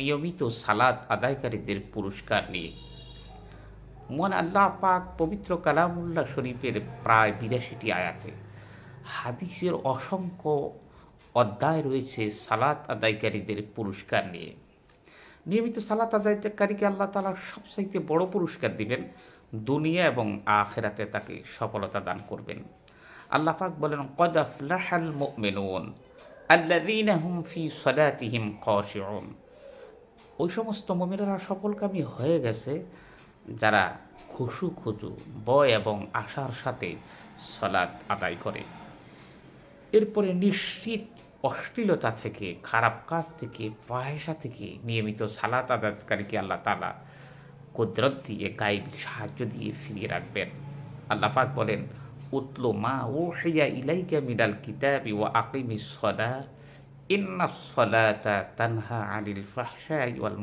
নিয়মিত সালাদ আদায়কারীদের পুরস্কার নিয়ে। মন আল্লাহ পাক পবিত্র কালামুল্লাহ শরীফের প্রায় বিরাশিটি আয়াতে হাদিসের অসংখ্য অধ্যায় রয়েছে সালাত আদায়কারীদের পুরস্কার নিয়ে। নিয়মিত সালাত আদায়কারীকে আল্লাহ তালা সবচাইতে বড় পুরস্কার দিবেন, দুনিয়া এবং আখেরাতে তাকে সফলতা দান করবেন। আল্লাহ পাক বলেন, কদ আফলাহাল মুমিনুন আল্লাযীনা হুম ফি সালাতিহিম খাশিউন। ওই সমস্ত মমিনেরা সফলকামী হয়ে গেছে যারা খুশু খুজু, বয় এবং আশার সাথে সলাদ আদায় করে। এরপরে নিশ্চিত অশ্লীলতা থেকে, খারাপ কাজ থেকে, পয়সা থেকে নিয়মিত সালাত আদায়কারীকে আল্লাহ তালা কুদরত দিয়ে, গায়েবী সাহায্য দিয়ে ফিরিয়ে রাখবেন। আল্লাহ পাক বলেন, উতলো মা ও হেয়া ইলাইকা মিনাল কিতাবি ও আকিমি সদা তানহা আনিল ওয়াল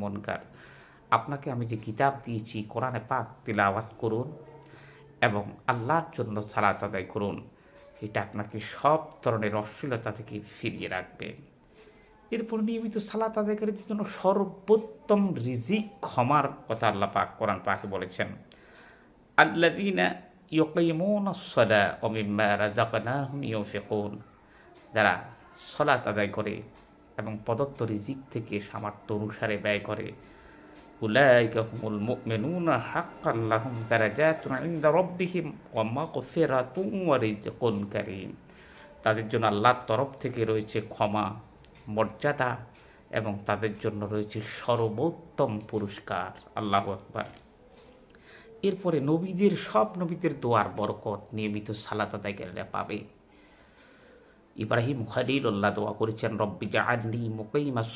আপনাকে আমি যে কিতাব দিয়েছি, কোরআনে পাক তিলাওয়াত করুন এবং আল্লাহর জন্য সালাত আদায় করুন, এটা আপনাকে সব ধরনের অশ্লীলতা থেকে ফিরিয়ে রাখবে। এরপর নিয়মিত সালাত আদায়কারীর জন্য সর্বোত্তম রিজিক ক্ষমার কথা আল্লাহ পাক কোরআন পাকে বলেছেন। আল্লাদিনা যারা সলাত আদায় করে এবং প্রদত্ত রিজিক থেকে সামর্থ্য অনুসারে ব্যয় করে। তাদের জন্য আল্লাহর তরফ থেকে রয়েছে ক্ষমা, মর্যাদা এবং তাদের জন্য রয়েছে সর্বোত্তম পুরস্কার। আল্লাহ আকবার। এরপরে নবীদের সব নবীদের দোয়ার বরকত নিয়মিত সালাত আদায়কারীরা পাবে। ইব্রাহিম খলিলুল্লাহ দোয়া করেছেন, রব্বি জাআলনি মুকাইমাস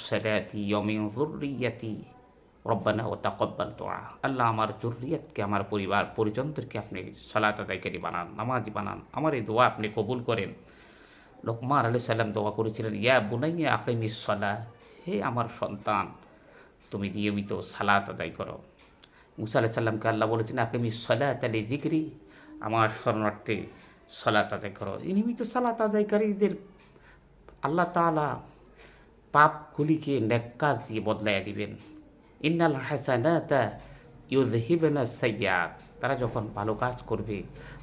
রব্বানা ও তাকব্বাল দোয়া। আল্লাহ আমার জরুরিয়াতকে, আমার পরিবার, পরিজনদেরকে আপনি সালাত আদায়কারী বানান, নামাজ বানান। আমার এই দোয়া আপনি কবুল করেন। লোকমার আলি সাল্লাম দোয়া করেছিলেন, ইয়া বুনাইয়া আকিমি সলা হে আমার সন্তান, তুমি নিয়মিত সালাত আদায় করো। মুসা আলাহ সাল্লামকে আল্লাহ বলেছেন আকিমি সলাত আলী জিগরি আমার শরণার্থে সলাত আদায় করো। এই নিয়মিত সালাত আদায়কারীদের আল্লাহ তালা পাপগুলিকে নেকাজ দিয়ে বদলাইয়া দিবেন। ইন্নাল ইউজহিবেনা সাইয়াত তারা যখন ভালো কাজ করবে,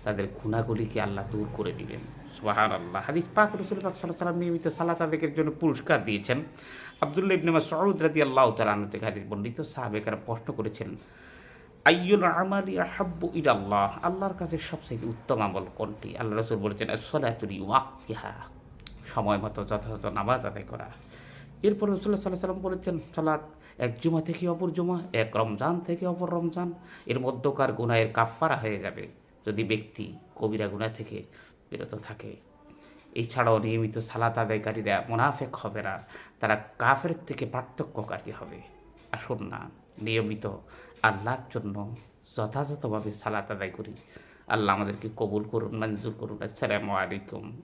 তাদের গুণাগুলিকে আল্লাহ দূর করে দিবেন। সুবাহান আল্লাহ হাদিস পাক রসুল পাক সাল্লাম নিয়মিত সালাত আদায়ের জন্য পুরস্কার দিয়েছেন। আবদুল্লাহ ইবনে মাসউদ রাদিয়াল্লাহু তাআলা আনহু থেকে হাদিস বর্ণিত সাহাবেকার প্রশ্ন করেছেন আইয়ুল আমালি আহাব্বু ইলাল্লাহ। আল্লাহর কাছে সবচেয়ে উত্তম আমল কোনটি? আল্লাহ রসুল বলেছেন সলাতুল ওয়াক্তিহা সময় মতো যথাযথ নামাজ আদায় করা। এরপর রসুল্লাহ সাল্লাহ সাল্লাম বলেছেন, সালাত এক জুমা থেকে অপর জুমা, এক রমজান থেকে অপর রমজান। এর মধ্যকার গুনাহের কাফারা হয়ে যাবে যদি ব্যক্তি কবিরা গুণা থেকে বিরত থাকে। এছাড়াও নিয়মিত সালাত আদায়কারীরা মোনাফেক হবে না। তারা কাফের থেকে পার্থক্যকারী হবে। আসুন না। নিয়মিত আল্লাহর জন্য যথাযথভাবে সালাত আদায় করি। আল্লাহ আমাদেরকে কবুল করুন, মঞ্জুর করুন। আসসালামু আলাইকুম।